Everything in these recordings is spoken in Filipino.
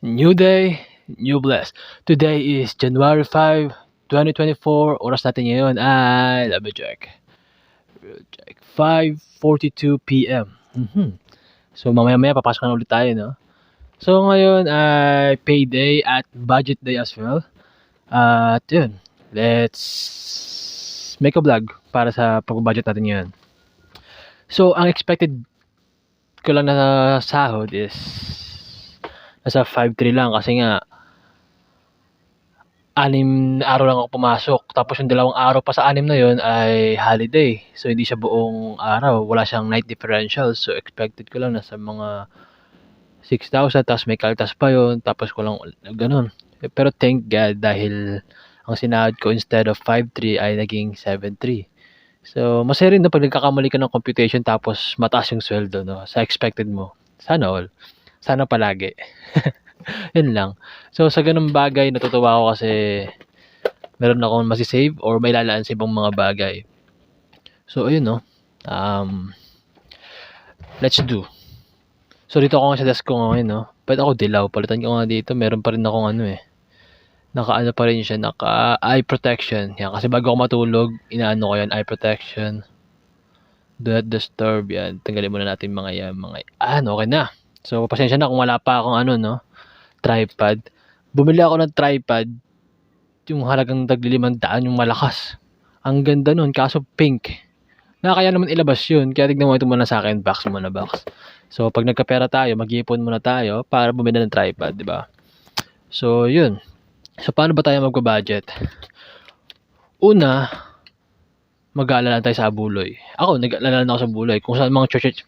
New day, new bless. Today is January 5, 2024. Oras natin ngayon ay, let me check. Check. 5.42 p.m. Mhm. So mamaya maya papasok na ulit tayo, no? So ngayon ay payday at budget day as well. At yun, let's make a vlog para sa pag-budget natin ngayon. So ang expected ko lang na sahod is nasa 5.3 lang kasi nga anim araw lang ako pumasok. Tapos yung dalawang araw pa sa anim na yon ay holiday. So hindi siya buong araw. Wala siyang night differential. So expected ko lang nasa mga 6,000 tapos may kaltas pa yon tapos ko lang ganun. Pero thank God dahil ang sinahod ko instead of 5.3 ay naging 7.3. So, masaya rin na pag nagkakamali ka ng computation tapos mataas yung sweldo, no? Sa expected mo. Sana all. Sana palagi. Yun lang. So, sa ganung bagay, natutuwa ako kasi meron akong masisave or may lalaan sa ibang mga bagay. So, ayun, no? Um, let's do. So, dito ako sa desk ko ngayon, no? Pwede ako dilaw. Palitan ko nga dito. Meron pa rin akong ano eh. Naka ano pa rin siya. Naka eye protection. Yan. Kasi bago ako matulog, inaano ko yan. Eye protection. Do not disturb. Yan. Tanggalin muna natin mga yan. Mga, ah, okay na. So, pasensya na kung wala pa akong ano, no? Tripod. Bumili ako ng tripod. Yung halagang taglilimang daan, yung malakas. Ang ganda nun, kaso pink. Nakakaya naman ilabas yun. Kaya tignan mo ito muna sa akin, box muna box. So, pag nagkapera tayo, mag-iipon muna tayo para bumili ng tripod, di ba? So, yun. So, paano ba tayo magpa-budget? Una, mag-aalala tayo sa buloy. Ako, nag-aalala na ako sa buloy. Kung saan mga church,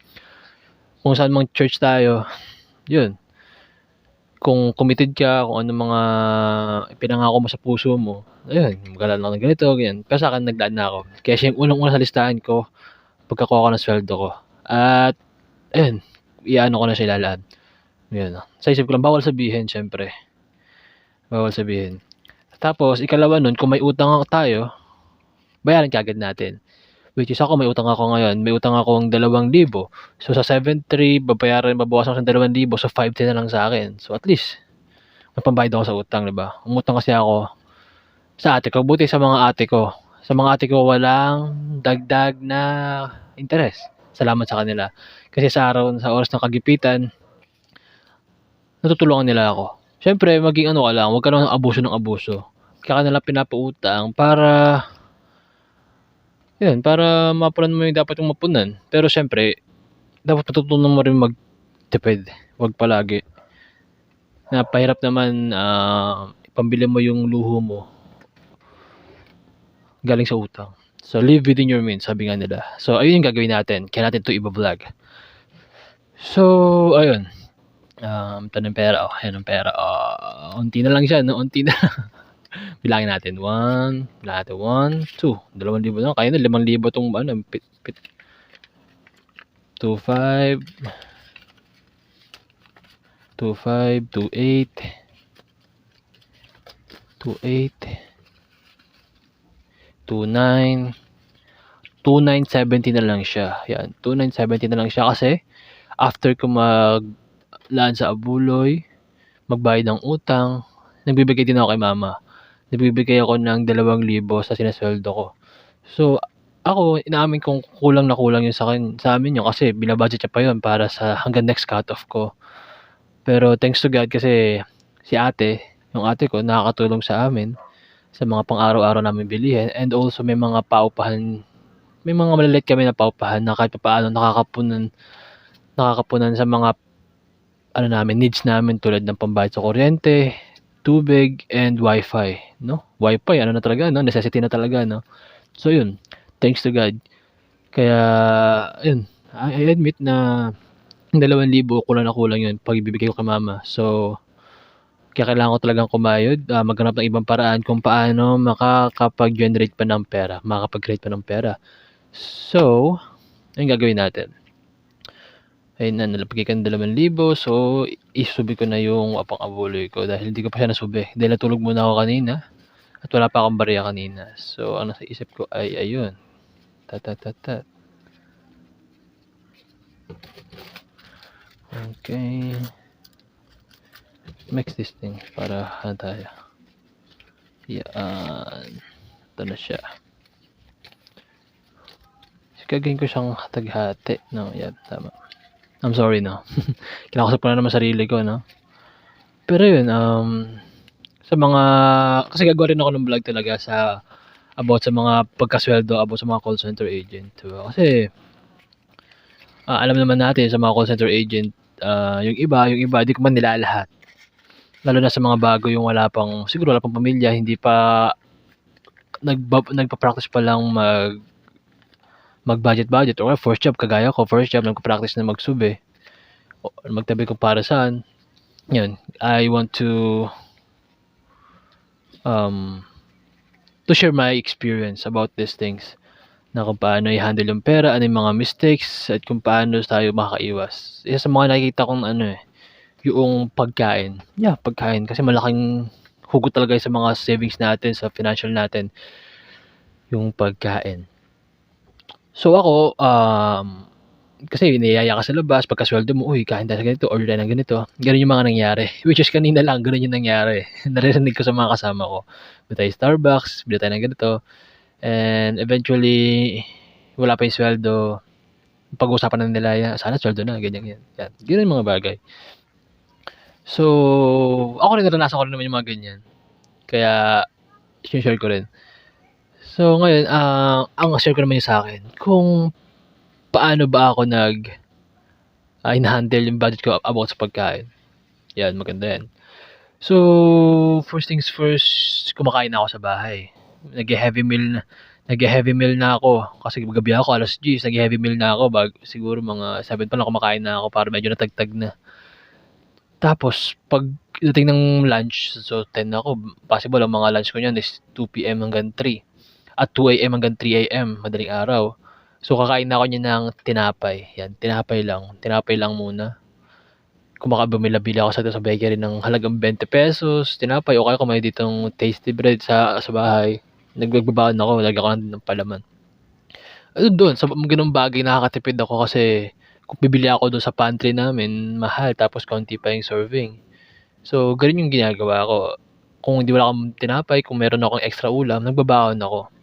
kung saan mga church tayo, yun. Kung committed ka, kung ano mga pinangako mo sa puso mo, ayun, mag-aalala ako ng ganito, ganyan. Pero sa akin, naglaan na ako. Kaya siya yung unang-una sa listahan ko, pagkakuha ko ng sweldo ko. At, ayun, iano ko na siya lalaan. Yun. Sa isip ko lang, bawal sabihin, syempre. Bawal sabihin. Tapos, ikalawa nun, kung may utang tayo, bayaran kagad natin. Which is ako, may utang ako ngayon. May utang ako ng 2,000. So, sa 7,300, babayaran, babawasan ko sa 2,000. So, 5,10 na lang sa akin. So, at least, magpambayad ako sa utang, di ba? Umutang kasi ako sa ate ko. Buti sa mga ate ko. Sa mga ate ko, walang dagdag na interest. Salamat sa kanila. Kasi sa araw, sa oras ng kagipitan, natutulungan nila ako. Siyempre, maging ano ka lang, huwag ka naman abuso ng abuso. Kaya ka nila pinapautang para, yun, para mapunan mo yung dapat yung mapunan. Pero siyempre, dapat matutunan mo rin magtipid. Huwag palagi. Napahirap naman, uh, ipambili mo yung luho mo galing sa utang. So, live within your means, sabi nga nila. So, ayun yung gagawin natin. Kaya natin ito iba-vlog. So, ayun. Um, ito ng pera. Oh, yan ang pera. Oh, unti na lang siya, no? Unti na. Bilangin natin. 1, bilangin natin. 1, 2. 2,000 lang. Kaya na, 5,000 itong, ano, pit, pit. 2, 5. 2, 5, 2, 8. 2, 8. 2,9. 2,970 na lang siya. Yan. 2,970 na lang siya kasi after ko mag laan sa abuloy, magbayad ng utang, nagbibigay din ako kay mama. Nagbibigay ako ng 2,000 sa sinasweldo ko. So, ako, inaamin kong kulang na kulang yun sa, akin, sa amin yun kasi binabudget niya pa yun para sa hanggang next cut-off ko. Pero thanks to God kasi si ate, yung ate ko, nakakatulong sa amin sa mga pang-araw-araw namin bilihin and also may mga paupahan may mga maliliit kami na paupahan na kahit paano nakakapunan nakakapunan sa mga ano namin needs namin tulad ng pambayad sa kuryente, tubig and wifi, no? Wifi ano na talaga no, necessity na talaga no. So yun, thanks to God. Kaya yun, I admit na 2,000 kulang na kulang yun pag ibibigay ko kay mama. So kaya kailangan ko talagang kumayod, uh, maghanap ng ibang paraan kung paano makakapag-generate pa ng pera, makakapag-create pa ng pera. So, ayun gagawin natin. Ayun na, nalapagay ka ng 2,000. So, isubi ko na yung apang abuloy ko dahil hindi ko pa siya nasubi. Dahil natulog muna ako kanina at wala pa akong bariya kanina. So, ang nasa isip ko ay ayun. Tatatatat. Okay. mix this thing para ano tayo. Yan. Ito na siya. Gagawin ko siyang taghati. No, yan. Tama. I'm sorry, no. Kinakausap ko na naman sarili ko, no. Pero yun, um, sa mga, kasi gagawa rin ako ng vlog talaga sa, about sa mga pagkasweldo, about sa mga call center agent. Diba? Kasi, ah, alam naman natin sa mga call center agent, ah, yung iba, yung iba, di ko man nila lahat. Lalo na sa mga bago yung wala pang, siguro wala pang pamilya, hindi pa, nagba, nagpa-practice pa lang mag, mag-budget-budget or first job, kagaya ko, first job, nagpa-practice na magsube. O, magtabi ko para saan. Yun, I want to, um, to share my experience about these things na kung paano i-handle yung pera, ano yung mga mistakes, at kung paano tayo makaiwas. Isa sa mga nakikita kong ano eh, yung pagkain. Yeah, pagkain. Kasi malaking hugot talaga sa mga savings natin, sa financial natin, yung pagkain. So ako, um, kasi niyaya ka sa labas, pagkasweldo mo, uy, kain tayo sa ganito, order tayo ng ganito. Ganun yung mga nangyari. Which is kanina lang, ganun yung nangyari. Naririnig ko sa mga kasama ko. Bili tayo Starbucks, bili tayo ng ganito. And eventually, wala pa yung sweldo. Pag-usapan na nila, yan, sana sweldo na, ganyan, yan. yan. Ganun yung mga bagay. So, ako rin naranasan ko rin naman yung mga ganyan. Kaya, share ko rin. So, ngayon, ah, ang share ko naman yung sa akin, kung paano ba ako nag ah, in-handle yung budget ko about sa pagkain. Yan, maganda yan. So, first things first, kumakain na ako sa bahay. Nag-heavy meal na, nag-heavy meal na ako. Kasi gabi ako, alas 10, nag-heavy meal na ako. Bag, siguro mga 7 pa lang kumakain na ako para medyo natagtag na. Tapos, pag dating ng lunch, so 10 ako, possible ang mga lunch ko niyan is 2 p.m. hanggang 3. At 2 a.m. hanggang 3 a.m. madaling araw. So, kakain na ako niya ng tinapay. Yan, tinapay lang. Tinapay lang muna. Kumaka bumila-bili ako sa, sa bakery ng halagang 20 pesos. Tinapay. O kaya may ditong tasty bread sa, sa bahay. Nagbabaon ako. Lagi ako ng palaman. Ano doon, sa ganung bagay nakakatipid ako kasi kung bibili ako doon sa pantry namin, mahal. Tapos konti pa yung serving. So, ganun yung ginagawa ko. Kung hindi wala akong tinapay, kung meron akong extra ulam, nagbabaon ako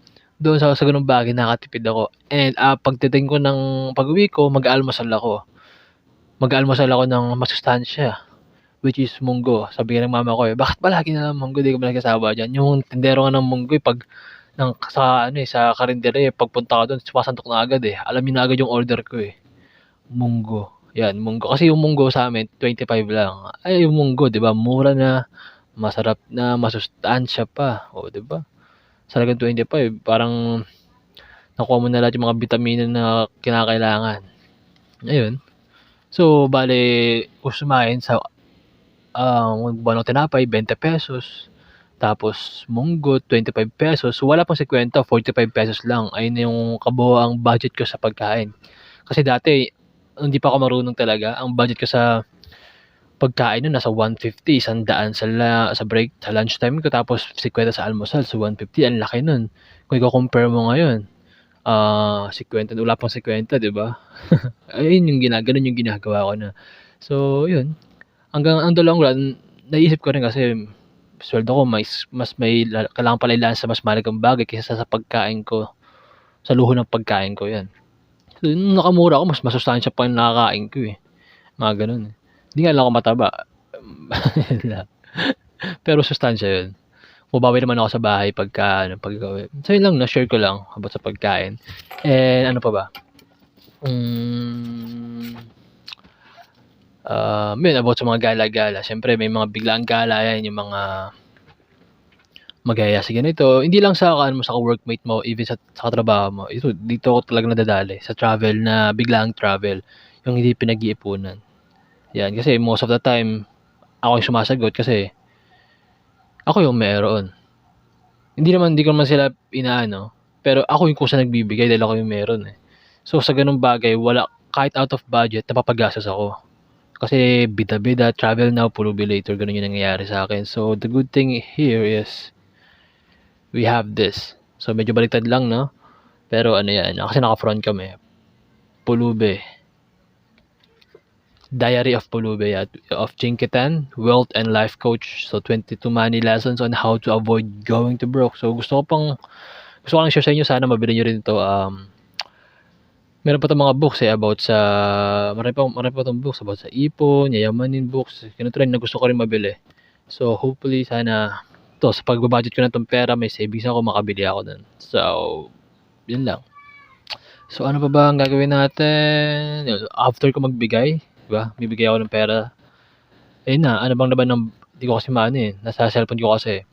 doon sa, sa ganung bagay nakatipid ako. And uh, pagdating ko ng pag-uwi ko, mag-almusal ako. Mag-almusal ako ng masustansya which is munggo. Sabi ng mama ko eh, bakit ba lagi na lang munggo? Di ko ba nagkasawa dyan? Yung tindero nga ng munggo eh, pag ng, sa, ano eh, sa karindere, eh, pagpunta ko doon, sumasantok na agad eh. Alam niyo na agad yung order ko eh. Munggo. Yan, munggo. Kasi yung munggo sa amin, 25 lang. Ay, yung munggo, di ba? Mura na, masarap na, masustansya pa. O, di ba? Sa halagang 25, parang nakuha mo na lahat yung mga vitamina na kinakailangan. Ayun. So, bale, kusumain sa um, uh, buwan tinapay, 20 pesos. Tapos, munggo, 25 pesos. So, wala pang 50, 45 pesos lang. Ayun yung kabuoang budget ko sa pagkain. Kasi dati, hindi pa ako marunong talaga. Ang budget ko sa pagkain nun nasa 150, sandaan sa, la, sa break, sa lunchtime ko, tapos 50 sa almusal, so 150, ang laki nun. Kung i-compare mo ngayon, ah uh, 50, wala pang 50, di ba? Ayun yung ginagawa, yung ginagawa ko na. So, yun. Hanggang ang long run, naisip ko rin kasi sweldo ko mas, mas may kailangan pala ilan sa mas malagang bagay kaysa sa pagkain ko sa luho ng pagkain ko yan so, nakamura ako mas masustansya pa yung nakakain ko eh mga ganun eh hindi nga lang ako mataba. Pero sustansya yun. Bumawi naman ako sa bahay pagka, ano, pagka, so yun lang, na-share ko lang about sa pagkain. And ano pa ba? Um, uh, yun, about sa mga gala-gala. Siyempre, may mga biglang gala yan, yung mga magaya sa ganito. Hindi lang sa ano mo sa workmate mo, even sa, sa katrabaho mo. Ito, dito ako talaga nadadali. Sa travel na biglang travel. Yung hindi pinag-iipunan. Yan, kasi most of the time, ako yung sumasagot kasi ako yung meron. Hindi naman, hindi ko naman sila inaano, pero ako yung kusa nagbibigay dahil ako yung meron eh. So sa ganung bagay, wala, kahit out of budget, napapagasas ako. Kasi bida-bida, travel now, pulubi later, ganun yung nangyayari sa akin. So the good thing here is, we have this. So medyo baliktad lang, no? Pero ano yan, kasi naka-front kami. Pulubi Diary of Pulube at of Chinkitan, Wealth and Life Coach. So 22 money lessons on how to avoid going to broke. So gusto ko pang gusto ko lang share sa inyo sana mabili niyo rin ito um meron pa 'tong mga books eh about sa marami pa marami pa 'tong books about sa ipon, yayamanin books. Rin na gusto ko rin mabili. So hopefully sana to sa pagba-budget ko na 'tong pera may savings ako makabili ako nun. So yun lang. So ano pa ba ang gagawin natin? After ko magbigay, 'di ba? Bibigay ako ng pera. Ayun na, ano bang laban ng di ko kasi maano eh, nasa cellphone ko kasi.